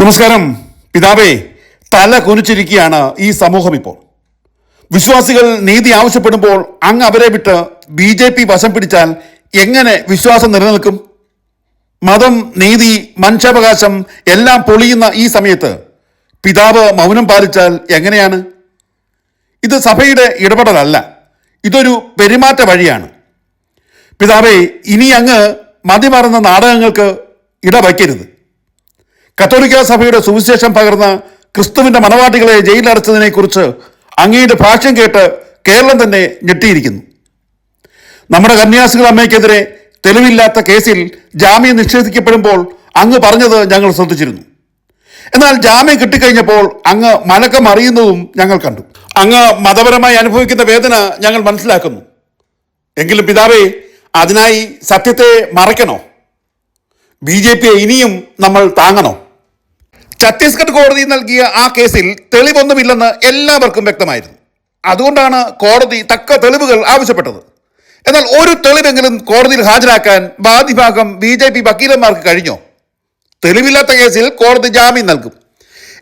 നമസ്കാരം. പിതാവേ തല കുനിച്ചിരിക്കുകയാണ് ഈ സമൂഹം ഇപ്പോൾ. വിശ്വാസികൾ നീതി ആവശ്യപ്പെടുമ്പോൾ അങ്ങ് അവരെ വിട്ട് ബി ജെ പി വശം പിടിച്ചാൽ എങ്ങനെ വിശ്വാസം നിലനിൽക്കും? മതം നീതി മനുഷ്യാവകാശം എല്ലാം പൊളിയുന്ന ഈ സമയത്ത് പിതാവ് മൗനം പാലിച്ചാൽ എങ്ങനെയാണ്? ഇത് സഭയുടെ ഇടപെടലല്ല ഇതൊരു പെരുമാറ്റ വഴിയാണ്. പിതാവേ ഇനി അങ്ങ് മതിമറന്ന നാടകങ്ങൾക്ക് ഇടവയ്ക്കരുത്. കത്തോലിക്ക സഭയുടെ സുവിശേഷം പകർന്ന് ക്രിസ്തുവിന്റെ മണവാട്ടികളെ ജയിലടച്ചതിനെ കുറിച്ച് അങ്ങയുടെ ഭാഷ്യം കേട്ട് കേരളം തന്നെ ഞെട്ടിയിരിക്കുന്നു. നമ്മുടെ കന്യാസികൾ അമ്മയ്ക്കെതിരെ തെളിവില്ലാത്ത കേസിൽ ജാമ്യം നിഷേധിക്കപ്പെടുമ്പോൾ അങ്ങ് പറഞ്ഞത് ഞങ്ങൾ ശ്രദ്ധിച്ചിരുന്നു. എന്നാൽ ജാമ്യം കിട്ടിക്കഴിഞ്ഞപ്പോൾ അങ്ങ് മലക്കം അറിയുന്നതും ഞങ്ങൾ കണ്ടു. അങ്ങ് മതപരമായി അനുഭവിക്കുന്ന വേദന ഞങ്ങൾ മനസ്സിലാക്കുന്നു. എങ്കിലും പിതാവേ അതിനായി സത്യത്തെ മറയ്ക്കണോ? ബി ജെ പിയെ ഇനിയും നമ്മൾ താങ്ങണോ? ഛത്തീസ്ഗഡ് കോടതി നൽകിയ ആ കേസിൽ തെളിവൊന്നുമില്ലെന്ന് എല്ലാവർക്കും വ്യക്തമായിരുന്നു. അതുകൊണ്ടാണ് കോടതി തക്ക തെളിവുകൾ ആവശ്യപ്പെട്ടത്. എന്നാൽ ഒരു തെളിവെങ്കിലും കോടതിയിൽ ഹാജരാക്കാൻ ബാധിഭാഗം ബി ജെ പി വക്കീലന്മാർക്ക് കഴിഞ്ഞോ? തെളിവില്ലാത്ത കേസിൽ കോടതി ജാമ്യം നൽകും.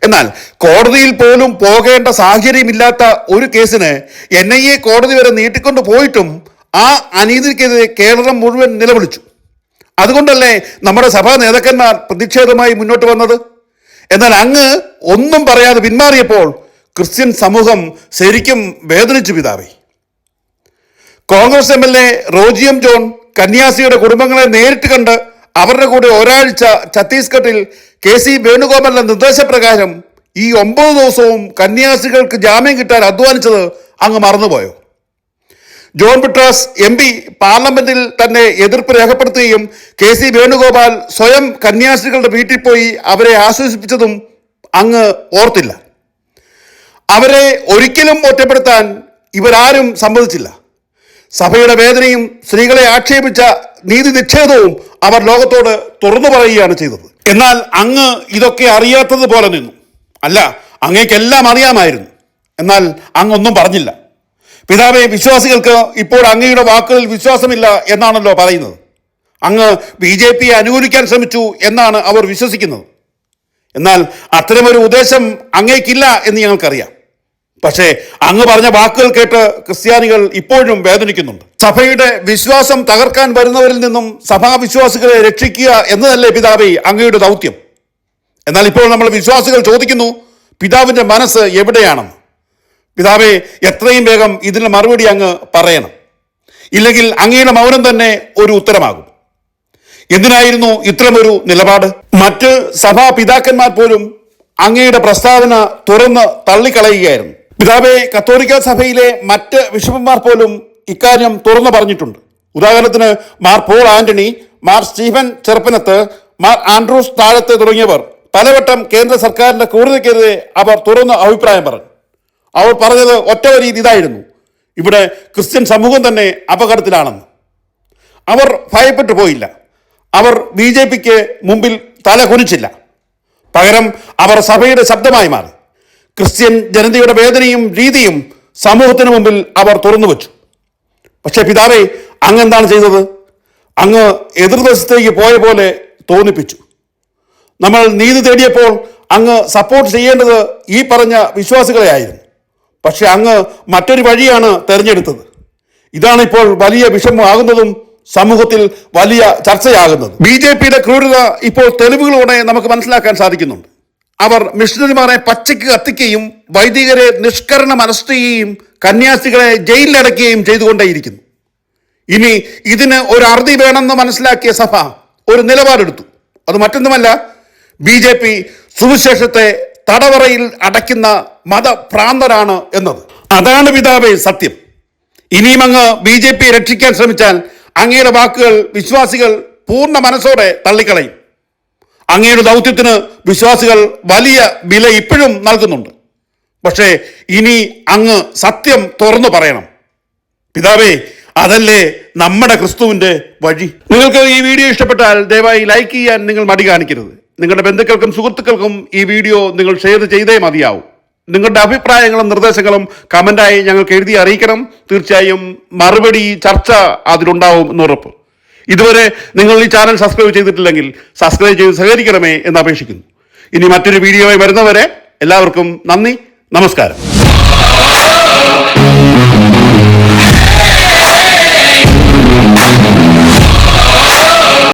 എന്നാൽ കോടതിയിൽ പോലും പോകേണ്ട സാഹചര്യമില്ലാത്ത ഒരു കേസിന് എൻ ഐ എ കോടതി വരെ നീട്ടിക്കൊണ്ടു പോയിട്ടും ആ അനീതിക്കെതിരെ കേരളം മുഴുവൻ നിലവിളിച്ചു. അതുകൊണ്ടല്ലേ നമ്മുടെ സഭാ നേതാക്കന്മാർ പ്രതിഷേധമായി മുന്നോട്ട് വന്നത്? എന്നാൽ അങ്ങ് ഒന്നും പറയാതെ പിന്മാറിയപ്പോൾ ക്രിസ്ത്യൻ സമൂഹം ശരിക്കും വേദനിച്ചു പിതാവേ. Congress M L A റോജിയം John കന്യാസിയുടെ കുടുംബങ്ങളെ നേരിട്ട് കണ്ട് അവരുടെ കൂടെ ഒരാഴ്ച ഛത്തീസ്ഗഡിൽ കെ സി വേണുഗോപാലിന്റെ നിർദ്ദേശപ്രകാരം ഈ ഒമ്പത് ദിവസവും കന്യാസികൾക്ക് ജാമ്യം കിട്ടാൻ അധ്വാനിച്ചത് അങ്ങ് മറന്നുപോയോ? ജോൺ പിട്രാസ് എം പി പാർലമെന്റിൽ തന്നെ എതിർപ്പ് രേഖപ്പെടുത്തുകയും കെ സി വേണുഗോപാൽ സ്വയം കന്യാസ്ത്രീകളുടെ വീട്ടിൽ പോയി അവരെ ആശ്വസിപ്പിച്ചതും അങ്ങ് ഓർത്തില്ല. അവരെ ഒരിക്കലും ഒറ്റപ്പെടുത്താൻ ഇവരാരും സമ്മതിച്ചില്ല. സഭയുടെ വേദനയും സ്ത്രീകളെ ആക്ഷേപിച്ച നീതി നിഷേധവും അവർ ലോകത്തോട് തുറന്നു പറയുകയാണ് ചെയ്തത്. എന്നാൽ അങ്ങ് ഇതൊക്കെ അറിയാത്തത് പോലെ നിന്നു. അല്ല അങ്ങേക്കെല്ലാം അറിയാമായിരുന്നു. എന്നാൽ അങ്ങൊന്നും പറഞ്ഞില്ല. പിതാവെ വിശ്വാസികൾക്ക് ഇപ്പോൾ അങ്ങയുടെ വാക്കുകളിൽ വിശ്വാസമില്ല എന്നാണല്ലോ പറയുന്നത്. അങ്ങ് ബി ജെ പിയെ അനുകൂലിക്കാൻ ശ്രമിച്ചു എന്നാണ് അവർ വിശ്വസിക്കുന്നത്. എന്നാൽ അത്തരമൊരു ഉദ്ദേശം അങ്ങേക്കില്ല എന്ന് ഞങ്ങൾക്കറിയാം. പക്ഷേ അങ്ങ് പറഞ്ഞ വാക്കുകൾ കേട്ട് ക്രിസ്ത്യാനികൾ ഇപ്പോഴും വേദനിക്കുന്നുണ്ട്. സഭയുടെ വിശ്വാസം തകർക്കാൻ വരുന്നവരിൽ നിന്നും സഭാവിശ്വാസികളെ രക്ഷിക്കുക എന്നതല്ലേ പിതാവെ അങ്ങയുടെ ദൗത്യം? എന്നാൽ ഇപ്പോൾ നമ്മൾ വിശ്വാസികൾ ചോദിക്കുന്നു പിതാവിന്റെ മനസ്സ് എവിടെയാണെന്ന്. പിതാവെ എത്രയും വേഗം ഇതിന് മറുപടി അങ്ങ് പറയണം. ഇല്ലെങ്കിൽ അങ്ങയുടെ മൗനം തന്നെ ഒരു ഉത്തരമാകും. എന്തിനായിരുന്നു ഇത്തരമൊരു നിലപാട്? മറ്റ് സഭാ പിതാക്കന്മാർ പോലും അങ്ങയുടെ പ്രസ്താവന തുറന്ന് തള്ളിക്കളയുകയായിരുന്നു. പിതാവെ കത്തോലിക്ക സഭയിലെ മറ്റ് ബിഷപ്പന്മാർ പോലും ഇക്കാര്യം തുറന്നു പറഞ്ഞിട്ടുണ്ട്. ഉദാഹരണത്തിന് Mar Paul Antony Mar Stephen Cheruppanath Mar Andrews Thazhath തുടങ്ങിയവർ. പലവട്ടം കേന്ദ്ര സർക്കാരിന്റെ ക്രൂരതയ്ക്കെതിരെ അവർ തുറന്ന് അഭിപ്രായം പറഞ്ഞു. അവർ പറഞ്ഞത് ഒറ്റ രീതി ഇതായിരുന്നു. ഇവിടെ ക്രിസ്ത്യൻ സമൂഹം തന്നെ അപകടത്തിലാണെന്ന്. അവർ ഭയപ്പെട്ടു പോയില്ല. അവർ ബി ജെ പിക്ക് മുമ്പിൽ തല കുനിച്ചില്ല. പകരം അവർ സഭയുടെ ശബ്ദമായി മാറി. ക്രിസ്ത്യൻ ജനതയുടെ വേദനയും രീതിയും സമൂഹത്തിന് മുമ്പിൽ അവർ തുറന്നു വച്ചു. പക്ഷേ പിതാവേ അങ്ങ് എന്താണ് ചെയ്തത്? അങ്ങ് എതിർദേശത്തേക്ക് പോയ പോലെ തോന്നിപ്പിച്ചു. നമ്മൾ നീതി തേടിയപ്പോൾ അങ്ങ് സപ്പോർട്ട് ചെയ്യേണ്ടത് ഈ പറഞ്ഞ വിശ്വാസികളെയായിരുന്നു. പക്ഷെ അങ്ങ് മറ്റൊരു വഴിയാണ് തെരഞ്ഞെടുത്തത്. ഇതാണ് ഇപ്പോൾ വലിയ വിഷമമാകുന്നതും സമൂഹത്തിൽ വലിയ ചർച്ചയാകുന്നത്. ബി ജെ പിയുടെ ക്രൂരത ഇപ്പോൾ തെളിവുകളോടെ നമുക്ക് മനസ്സിലാക്കാൻ സാധിക്കുന്നുണ്ട്. അവർ മിഷണറിമാരെ പച്ചയ്ക്ക് കത്തിക്കുകയും വൈദികരെ നിഷ്കരണം അറസ്റ്റ് ചെയ്യുകയും കന്യാസികളെ ജയിലിലടക്കുകയും ചെയ്തുകൊണ്ടേയിരിക്കുന്നു. ഇനി ഇതിന് ഒരു അറുതി വേണമെന്ന് മനസ്സിലാക്കിയ സഭ ഒരു നിലപാടെടുത്തു. അത് മറ്റൊന്നുമല്ല ബി ജെ പി സുവിശേഷത്തെ തടവറയിൽ അടയ്ക്കുന്ന മതഭ്രാന്തരാണ് എന്നത്. അതാണ് പിതാവേ സത്യം. ഇനിയും അങ്ങ് ബി ജെ പി രക്ഷിക്കാൻ ശ്രമിച്ചാൽ അങ്ങയുടെ വാക്കുകൾ വിശ്വാസികൾ പൂർണ മനസ്സോടെ തള്ളിക്കളയും. അങ്ങയുടെ ദൗത്യത്തിന് വിശ്വാസികൾ വലിയ വില ഇപ്പോഴും നൽകുന്നുണ്ട്. പക്ഷേ ഇനി അങ്ങ് സത്യം തുറന്നു പറയണം. പിതാവേ അതല്ലേ നമ്മുടെ ക്രിസ്തുവിന്റെ വഴി? നിങ്ങൾക്ക് ഈ വീഡിയോ ഇഷ്ടപ്പെട്ടാൽ ദയവായി ലൈക്ക് ചെയ്യാൻ നിങ്ങൾ മടി കാണിക്കരുത്. നിങ്ങളുടെ ബന്ധുക്കൾക്കും സുഹൃത്തുക്കൾക്കും ഈ വീഡിയോ നിങ്ങൾ ഷെയർ ചെയ്തേ മതിയാവും. നിങ്ങളുടെ അഭിപ്രായങ്ങളും നിർദ്ദേശങ്ങളും കമന്റായി ഞങ്ങൾക്ക് എഴുതി അറിയിക്കണം. തീർച്ചയായും മറുപടി ചർച്ച അതിലുണ്ടാവും എന്ന് ഉറപ്പ്. ഇതുവരെ നിങ്ങൾ ഈ ചാനൽ സബ്സ്ക്രൈബ് ചെയ്തിട്ടില്ലെങ്കിൽ സബ്സ്ക്രൈബ് ചെയ്ത് സഹകരിക്കണമേ എന്ന് അപേക്ഷിക്കുന്നു. ഇനി മറ്റൊരു വീഡിയോയുമായി വരുന്നവരെ എല്ലാവർക്കും നന്ദി നമസ്കാരം.